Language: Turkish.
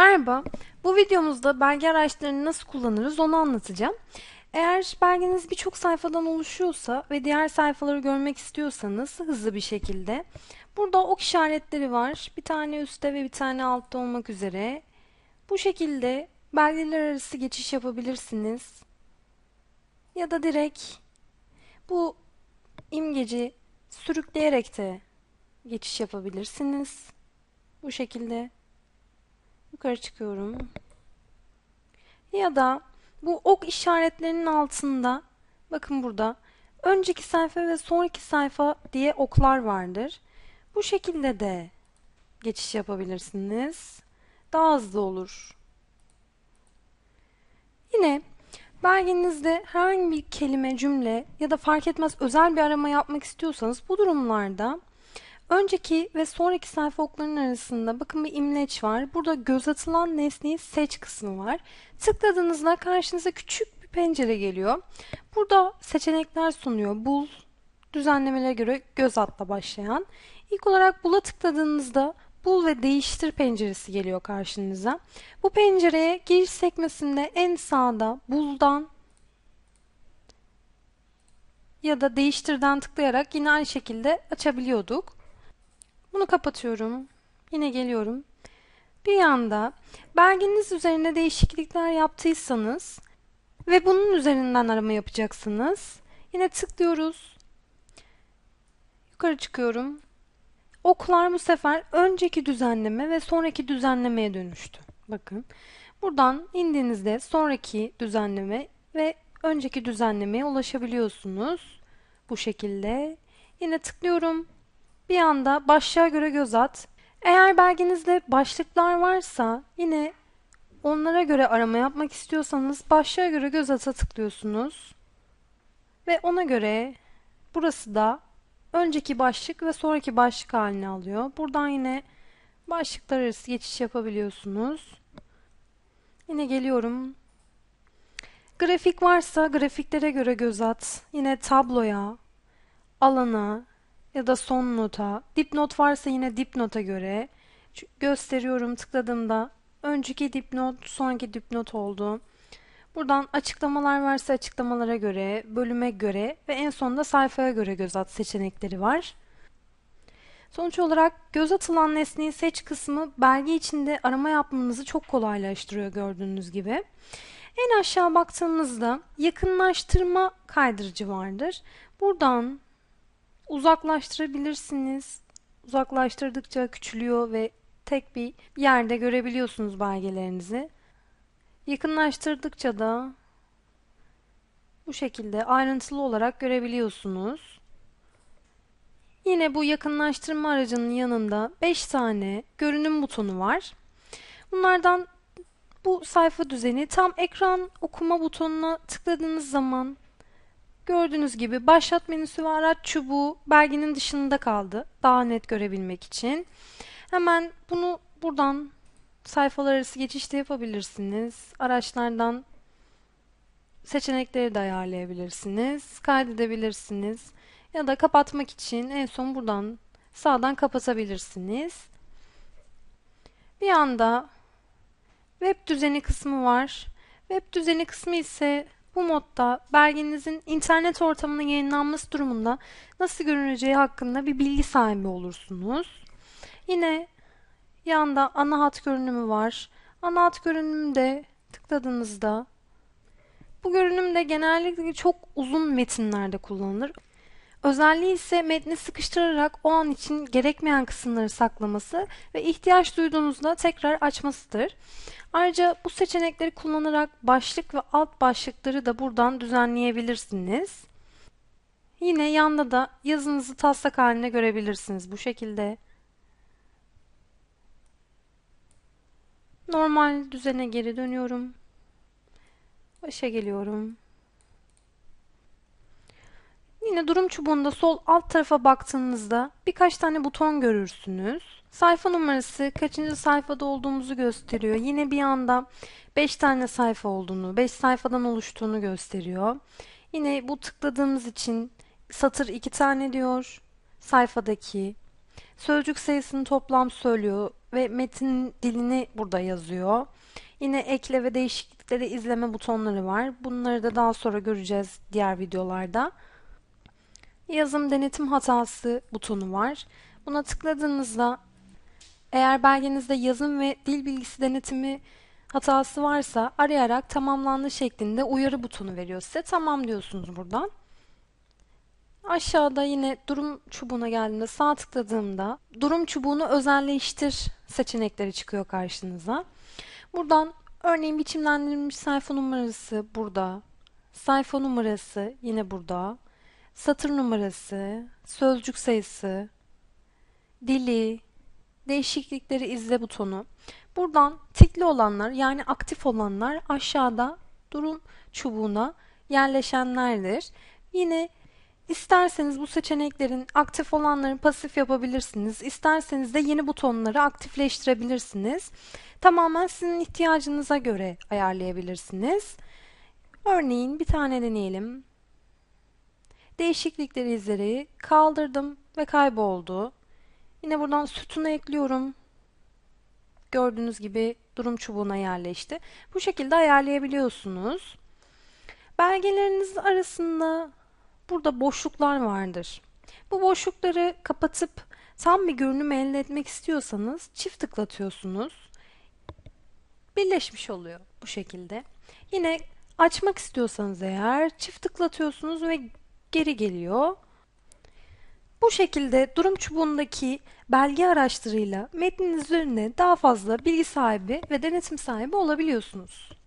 Merhaba, bu videomuzda belge araçlarını nasıl kullanırız onu anlatacağım. Eğer belgeniz birçok sayfadan oluşuyorsa ve diğer sayfaları görmek istiyorsanız hızlı bir şekilde burada ok işaretleri var. Bir tane üstte ve bir tane altta olmak üzere. Bu şekilde belgeler arası geçiş yapabilirsiniz. Ya da direkt bu imgeci sürükleyerek de geçiş yapabilirsiniz. Bu şekilde yukarı çıkıyorum. Ya da bu ok işaretlerinin altında bakın burada önceki sayfa ve sonraki sayfa diye oklar vardır. Bu şekilde de geçiş yapabilirsiniz. Daha hızlı olur. Yine belgenizde herhangi bir kelime, cümle ya da fark etmez özel bir arama yapmak istiyorsanız bu durumlarda Önceki ve sonraki sayfa oklarının arasında bakın bir imleç var. Burada göz atılan nesneyi seç kısmı var. Tıkladığınızda karşınıza küçük bir pencere geliyor. Burada seçenekler sunuyor. Bul, düzenlemelere göre göz atla başlayan. İlk olarak bula tıkladığınızda bul ve değiştir penceresi geliyor karşınıza. Bu pencereye giriş sekmesinde en sağda buldan ya da değiştirden tıklayarak yine aynı şekilde açabiliyorduk. Bunu kapatıyorum. Yine geliyorum. Bir yanda belgeniz üzerinde değişiklikler yaptıysanız ve bunun üzerinden arama yapacaksınız. Yine tıklıyoruz. Yukarı çıkıyorum. Oklar bu sefer önceki düzenleme ve sonraki düzenlemeye dönüştü. Bakın. Buradan indiğinizde sonraki düzenleme ve önceki düzenlemeye ulaşabiliyorsunuz. Bu şekilde. Yine tıklıyorum. Bir anda başlığa göre göz at. Eğer belgenizde başlıklar varsa yine onlara göre arama yapmak istiyorsanız başlığa göre göz ata tıklıyorsunuz. Ve ona göre burası da önceki başlık ve sonraki başlık halini alıyor. Buradan yine başlıklar arası geçiş yapabiliyorsunuz. Yine geliyorum. Grafik varsa grafiklere göre göz at. Yine tabloya, alana, ya da son nota. Dipnot varsa yine dipnota göre gösteriyorum tıkladığımda önceki dipnot sonraki dipnot oldu. Buradan açıklamalar varsa açıklamalara göre, bölüme göre ve en sonunda sayfaya göre göz at seçenekleri var. Sonuç olarak göz atılan nesneyi seç kısmı belge içinde arama yapmanızı çok kolaylaştırıyor gördüğünüz gibi. En aşağı baktığımızda yakınlaştırma kaydırıcı vardır. Buradan uzaklaştırabilirsiniz. Uzaklaştırdıkça küçülüyor ve tek bir yerde görebiliyorsunuz belgelerinizi. Yakınlaştırdıkça da bu şekilde ayrıntılı olarak görebiliyorsunuz. Yine bu yakınlaştırma aracının yanında 5 tane görünüm butonu var. Bunlardan bu sayfa düzeni tam ekran okuma butonuna tıkladığınız zaman Gördüğünüz gibi başlat menüsü ve araç çubuğu belgenin dışında kaldı. Daha net görebilmek için. Hemen bunu buradan sayfalar arası geçişte yapabilirsiniz. Araçlardan seçenekleri de ayarlayabilirsiniz. Kaydedebilirsiniz. Ya da kapatmak için en son buradan sağdan kapatabilirsiniz. Bir anda web düzeni kısmı var. Web düzeni kısmı ise bu modda belgenizin internet ortamına yayınlanması durumunda nasıl görüneceği hakkında bir bilgi sahibi olursunuz. Yine yanda ana hat görünümü var. Ana hat görünümde tıkladığınızda bu görünüm de genellikle çok uzun metinlerde kullanılır. Özelliği ise metni sıkıştırarak o an için gerekmeyen kısımları saklaması ve ihtiyaç duyduğunuzda tekrar açmasıdır. Ayrıca bu seçenekleri kullanarak başlık ve alt başlıkları da buradan düzenleyebilirsiniz. Yine yanda da yazınızı taslak haline görebilirsiniz bu şekilde. Normal düzene geri dönüyorum. Başa geliyorum. Yine durum çubuğunda sol alt tarafa baktığınızda birkaç tane buton görürsünüz. Sayfa numarası kaçıncı sayfada olduğumuzu gösteriyor. Yine bir anda 5 tane sayfa olduğunu, 5 sayfadan oluştuğunu gösteriyor. Yine bu tıkladığımız için satır 2 tane diyor sayfadaki. Sözcük sayısını toplam söylüyor. ve metin dilini burada yazıyor. Yine ekle ve değişiklikleri izleme butonları var. Bunları da daha sonra göreceğiz diğer videolarda. Yazım denetim hatası butonu var. Buna tıkladığınızda eğer belgenizde yazım ve dil bilgisi denetimi hatası varsa arayarak tamamlandı şeklinde uyarı butonu veriyor size. Tamam diyorsunuz buradan. Aşağıda yine durum çubuğuna geldiğimde sağ tıkladığımda durum çubuğunu özelleştir seçenekleri çıkıyor karşınıza. Buradan örneğin biçimlendirilmiş sayfa numarası burada. Sayfa numarası yine burada. Satır numarası, sözcük sayısı, dili, değişiklikleri izle butonu. Buradan tikli olanlar yani aktif olanlar aşağıda durum çubuğuna yerleşenlerdir. Yine isterseniz bu seçeneklerin aktif olanları pasif yapabilirsiniz. İsterseniz de yeni butonları aktifleştirebilirsiniz. Tamamen sizin ihtiyacınıza göre ayarlayabilirsiniz. Örneğin bir tane deneyelim. Değişiklikleri izleri kaldırdım ve kayboldu. Yine buradan sütunu ekliyorum. Gördüğünüz gibi durum çubuğuna yerleşti. Bu şekilde ayarlayabiliyorsunuz. Belgeleriniz arasında burada boşluklar vardır. Bu boşlukları kapatıp tam bir görünüm elde etmek istiyorsanız çift tıklatıyorsunuz. Birleşmiş oluyor bu şekilde. Yine açmak istiyorsanız eğer çift tıklatıyorsunuz ve geri geliyor. Bu şekilde durum çubuğundaki belge araçlarıyla metnin üzerine daha fazla bilgi sahibi ve denetim sahibi olabiliyorsunuz.